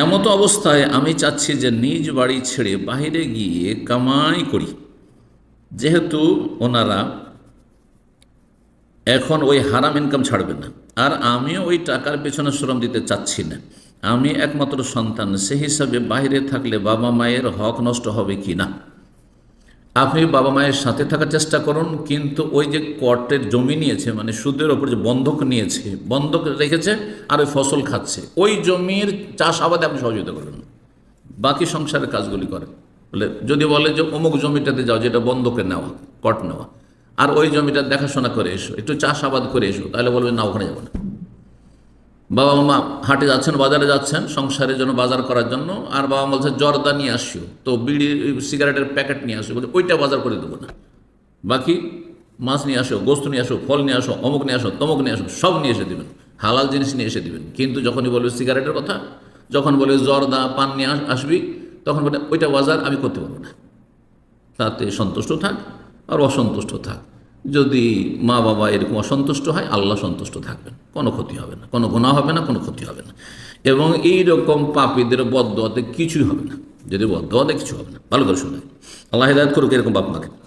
এমতো অবস্থায় আমি চাচ্ছি যে নিজ বাড়ি ছেড়ে বাহিরে গিয়ে কামাই করি। যেহেতু ওনারা এখন ওই হারাম ইনকাম ছাড়বে না। আর আমিও ওই টাকার পেছনে শ্রম দিতে চাচ্ছি না। আমি একমাত্র সন্তান সে হিসাবে বাইরে থাকলে বাবা মায়ের হক নষ্ট হবে কি না আপনি বাবা মায়ের সাথে থাকার চেষ্টা করুন, কিন্তু ওই যে কর্টের জমি নিয়েছে মানে সুদের ওপর যে বন্ধক নিয়েছে, বন্ধক রেখেছে আর ওই ফসল খাচ্ছে, ওই জমির চাষাবাদে আপনি সহযোগিতা করবেন। বাকি সংসারের কাজগুলি করেন। বলে, যদি বলে যে অমুক জমিটাতে যাও, যেটা বন্ধকে নেওয়া, কট নেওয়া, আর ওই জমিটা দেখাশোনা করে এসো, একটু চাষাবাদ করে এসো, তাহলে বলবে, না, ওখানে যাব না। বাবা মা হাটে যাচ্ছেন, বাজারে যাচ্ছেন, সংসারের জন্য, বাজার করার জন্য, আর বাবা বলছে, জর্দা নিয়ে আসিও। তো বিড়ি, সিগারেটের প্যাকেট নিয়ে আসো বলে, ওইটা বাজার করে দেবো না। বাকি মাছ নিয়ে আসো গোস্ত নিয়ে আসো ফল নিয়ে আসো অমুক নিয়ে আসো তমুক নিয়ে আসো সব নিয়ে এসে দেবেন। হালাল জিনিস নিয়ে এসে দেবেন। কিন্তু যখনই বলবে সিগারেটের কথা, যখন বলে জর্দা পান নিয়ে আসবি, তখন বলে, ওইটা বাজার আমি করতে পারব না। তাতে সন্তুষ্ট থাক আর অসন্তুষ্ট থাক। যদি মা বাবা এরকম অসন্তুষ্ট হয়, আল্লাহ সন্তুষ্ট থাকবেন। কোনো ক্ষতি হবে না। কোনো গোনা হবে না, কোনো ক্ষতি হবে না। এবং এই রকম পাপীদের বদতে কিছুই হবে না। যদি বদতে কিছু হবে না। ভালো করে শুনে আল্লাহ হিদায়ত করুক, এরকম বাপ মাকে।